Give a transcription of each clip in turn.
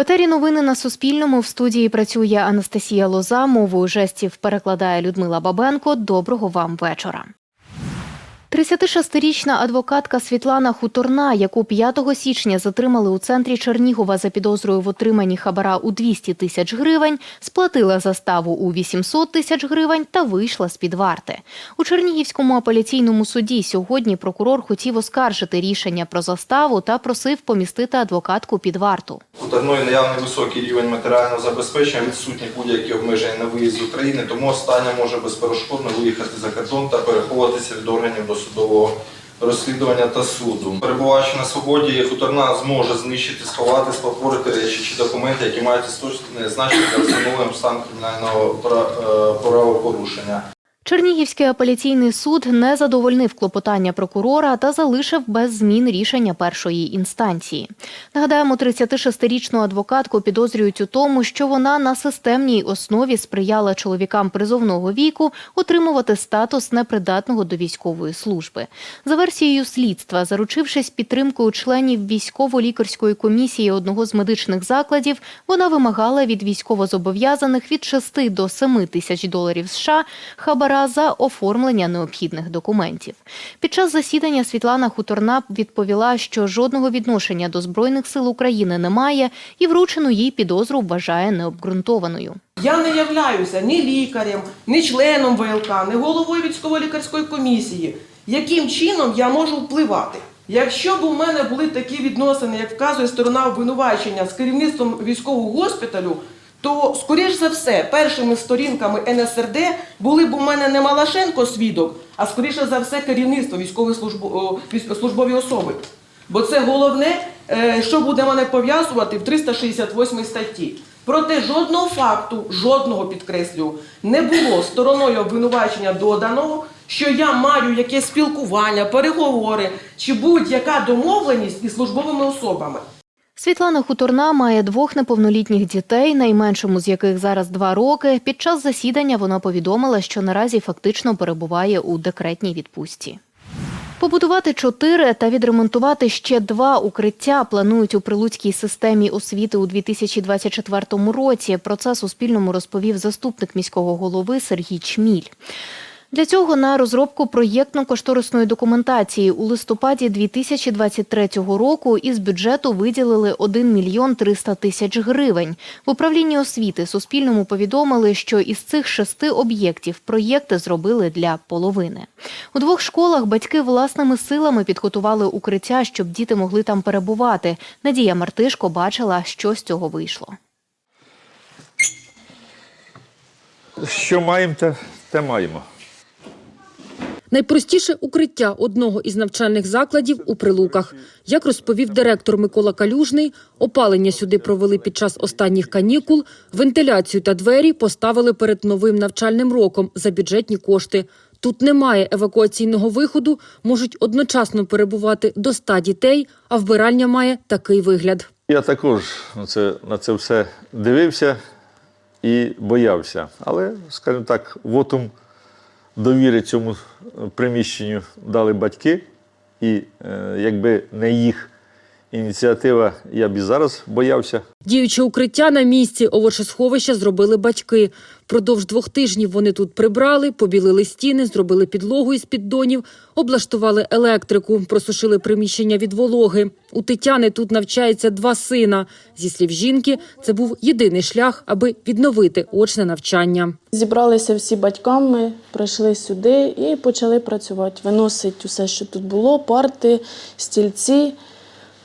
В етері новини на Суспільному в студії працює Анастасія Лоза. Мовою жестів перекладає Людмила Бабенко. Доброго вам вечора. 36-річна адвокатка Світлана Хуторна, яку 5 січня затримали у центрі Чернігова за підозрою в отриманні хабара у 200 тисяч гривень, сплатила заставу у 800 тисяч гривень та вийшла з-під варти. У Чернігівському апеляційному суді сьогодні прокурор хотів оскаржити рішення про заставу та просив помістити адвокатку під варту. У Терної наявний високий рівень матеріального забезпечення, відсутні будь-які обмеження на виїзд з України, тому остання може безперешкодно виїхати за кордон та переховуватися від органів досудового розслідування та суду. Перебуваючи на свободі, хуторна зможе знищити, сховати, спотворити речі чи документи, які мають істочне значення для встановлення обставин кримінального е, правопорушення. Чернігівський апеляційний суд не задовольнив клопотання прокурора та залишив без змін рішення першої інстанції. Нагадаємо, 36-річну адвокатку підозрюють у тому, що вона на системній основі сприяла чоловікам призовного віку отримувати статус непридатного до військової служби. За версією слідства, заручившись підтримкою членів військово-лікарської комісії одного з медичних закладів, вона вимагала від військовозобов'язаних від 6 до 7 тисяч доларів США хабара за оформлення необхідних документів. Під час засідання Світлана Хуторна відповіла, що жодного відношення до збройних сил України немає, і вручену їй підозру вважає необґрунтованою. Я не являюся ні лікарем, ні членом ВЛК, ні головою військово-лікарської комісії. Яким чином я можу впливати? Якщо б у мене були такі відносини, як вказує сторона обвинувачення з керівництвом військового госпіталю, то, скоріш за все, першими сторінками НСРД були б у мене не Малашенко свідок, а скоріше за все керівництво військової службо- службові особи. Бо це головне, е, що буде мене пов'язувати в 368 статті. Проте жодного факту, жодного підкреслюю, не було стороною обвинувачення доданого, що я маю якесь спілкування, переговори чи будь-яка домовленість із службовими особами. Світлана Хуторна має двох неповнолітніх дітей, найменшому з яких зараз два роки. Під час засідання вона повідомила, що наразі фактично перебуває у декретній відпустці. Побудувати чотири та відремонтувати ще два укриття планують у прилуцькій системі освіти у 2024 році. Про це Суспільному розповів заступник міського голови Сергій Чміль. Для цього на розробку проєктно-кошторисної документації у листопаді 2023 року із бюджету виділили 1 мільйон 300 тисяч гривень. В управлінні освіти Суспільному повідомили, що із цих шести об'єктів проєкти зробили для половини. У двох школах батьки власними силами підготували укриття, щоб діти могли там перебувати. Надія Мартишко бачила, що з цього вийшло. Що маємо, те, те маємо. Найпростіше укриття одного із навчальних закладів у Прилуках. Як розповів директор Микола Калюжний, опалення сюди провели під час останніх канікул, вентиляцію та двері поставили перед новим навчальним роком за бюджетні кошти. Тут немає евакуаційного виходу, можуть одночасно перебувати до 100 дітей, а вбиральня має такий вигляд. Я також на це, на це все дивився і боявся. Але, скажімо так, вотум довіри цьому приміщенню дали батьки. І е, якби не їх ініціатива, я б і зараз боявся. Діюче укриття на місці овочесховища зробили батьки. Впродовж двох тижнів вони тут прибрали, побілили стіни, зробили підлогу із піддонів, облаштували електрику, просушили приміщення від вологи. У Тетяни тут навчається два сина. Зі слів жінки, це був єдиний шлях, аби відновити очне навчання. Зібралися всі батьками, прийшли сюди і почали працювати. Виносить усе, що тут було: парти, стільці,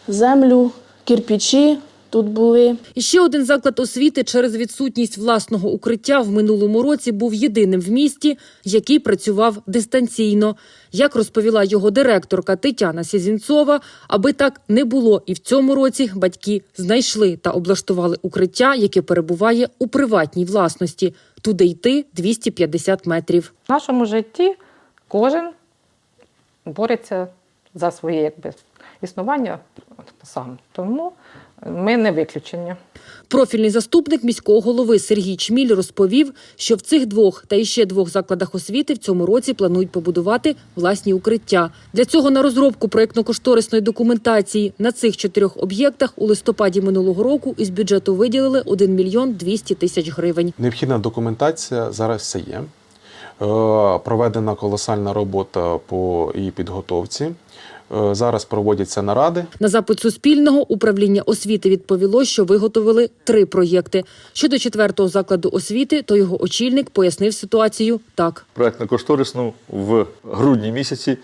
землю, кирпичі тут були. І ще один заклад освіти через відсутність власного укриття в минулому році був єдиним в місті, який працював дистанційно. Як розповіла його директорка Тетяна Сізінцова, аби так не було і в цьому році батьки знайшли та облаштували укриття, яке перебуває у приватній власності. Туди йти 250 метрів. В нашому житті кожен бореться за своє якби, існування сам. Тому Ми не виключення. Профільний заступник міського голови Сергій Чміль розповів, що в цих двох та іще двох закладах освіти в цьому році планують побудувати власні укриття. Для цього на розробку проєктно-кошторисної документації на цих чотирьох об'єктах у листопаді минулого року із бюджету виділили 1 мільйон 200 тисяч гривень. Необхідна документація зараз все є. Е, Проведена колосальна робота по її підготовці. Е, Зараз проводяться наради. На запит Суспільного управління освіти відповіло, що виготовили три проєкти. Щодо четвертого закладу освіти, то його очільник пояснив ситуацію так. проєктно кошторисну в грудні місяці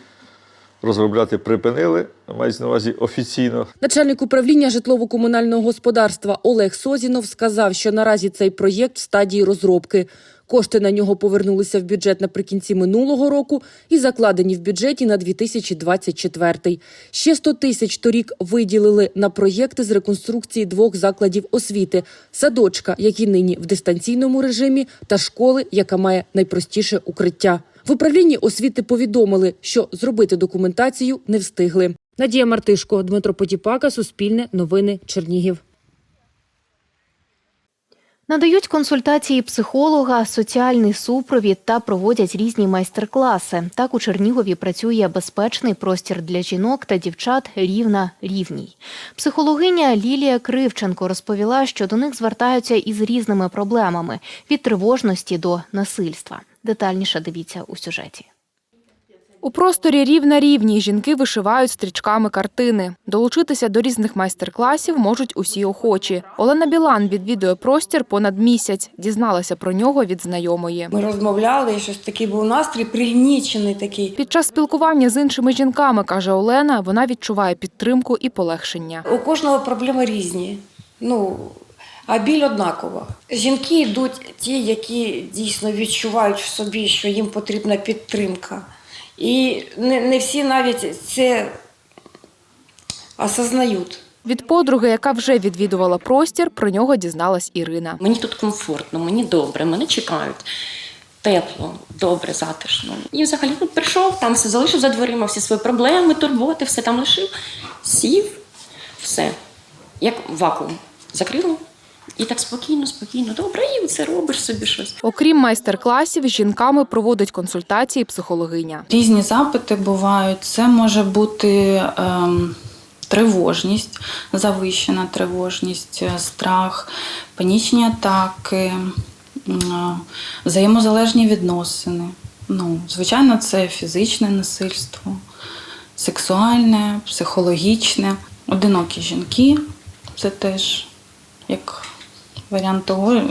розробляти припинили, мається на увазі офіційно. Начальник управління житлово-комунального господарства Олег Созінов сказав, що наразі цей проєкт в стадії розробки. Кошти на нього повернулися в бюджет наприкінці минулого року і закладені в бюджеті на 2024. Ще 100 тисяч торік виділили на проєкти з реконструкції двох закладів освіти: садочка, які нині в дистанційному режимі, та школи, яка має найпростіше укриття. В управлінні освіти повідомили, що зробити документацію не встигли. Надія Мартишко, Дмитро Потіпака, Суспільне, Новини, Чернігів. Надають консультації психолога, соціальний супровід та проводять різні майстер-класи. Так у Чернігові працює безпечний простір для жінок та дівчат рівна рівній. Психологиня Лілія Кривченко розповіла, що до них звертаються із різними проблемами від тривожності до насильства. Детальніше дивіться у сюжеті. У просторі рівна рівні жінки вишивають стрічками картини. Долучитися до різних майстер-класів можуть усі охочі. Олена Білан відвідує простір понад місяць. Дізналася про нього від знайомої. Ми розмовляли, і щось такий був настрій, пригнічений такий. Під час спілкування з іншими жінками, каже Олена, вона відчуває підтримку і полегшення. У кожного проблеми різні. Ну, а біль однакова. Жінки йдуть ті, які дійсно відчувають в собі, що їм потрібна підтримка. І не, не всі навіть це осознають. Від подруги, яка вже відвідувала простір, про нього дізналась Ірина. Мені тут комфортно, мені добре, мене чекають. Тепло, добре, затишно. І взагалі ну, прийшов, там все залишив за дверима, всі свої проблеми, турботи, все там лишив, сів, все. Як вакуум. Закрило. І так спокійно, спокійно, добре, і це робиш собі щось. Окрім майстер-класів, з жінками проводить консультації психологиня. Різні запити бувають. Це може бути ем, тривожність, завищена тривожність, е, страх, панічні атаки, е, взаємозалежні відносини. Ну, звичайно, це фізичне насильство, сексуальне, психологічне. Одинокі жінки це теж як варіант того,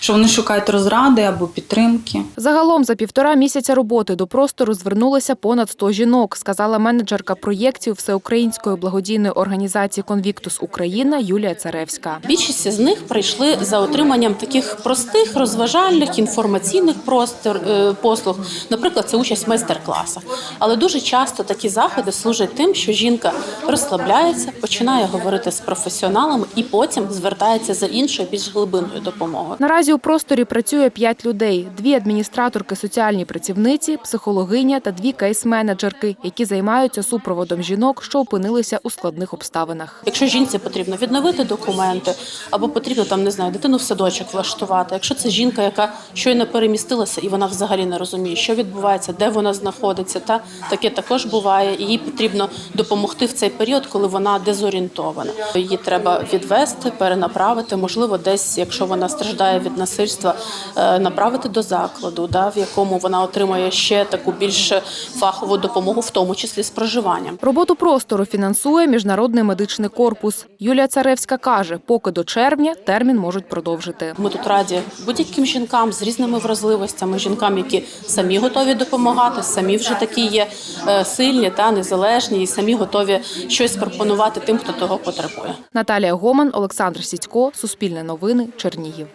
що вони шукають розради або підтримки. Загалом за півтора місяця роботи до простору звернулися понад 100 жінок, сказала менеджерка проєктів всеукраїнської благодійної організації Конвіктус Україна Юлія Царевська. Більшість з них прийшли за отриманням таких простих, розважальних, інформаційних простор, е, послуг. Наприклад, це участь в майстер-класах. Але дуже часто такі заходи служать тим, що жінка розслабляється, починає говорити з професіоналами і потім звертається за іншою більш глибинною допомогою. Наразі у просторі працює п'ять людей: дві адміністраторки, соціальні працівниці, психологиня та дві кейс-менеджерки, які займаються супроводом жінок, що опинилися у складних обставинах. Якщо жінці потрібно відновити документи, або потрібно там не знаю, дитину в садочок влаштувати. Якщо це жінка, яка щойно перемістилася і вона взагалі не розуміє, що відбувається, де вона знаходиться, та таке також буває. І їй потрібно допомогти в цей період, коли вона дезорієнтована. Її треба відвести, перенаправити, можливо, десь, якщо вона страждає від насильства, е, направити до закладу, да, в якому вона отримує ще таку більш фахову допомогу, в тому числі з проживанням. Роботу простору фінансує міжнародний медичний корпус. Юлія Царевська каже, поки до червня термін можуть продовжити. Ми тут раді будь-яким жінкам з різними вразливостями, жінкам, які самі готові допомагати, самі вже такі є е, сильні та незалежні, і самі готові щось пропонувати тим, хто того потребує. Наталія Гоман, Олександр Сідько, Суспільне новини, Чернігів.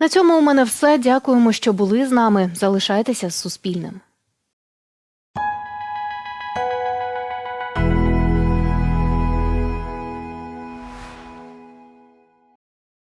На цьому у мене все. Дякуємо, що були з нами. Залишайтеся з Суспільним.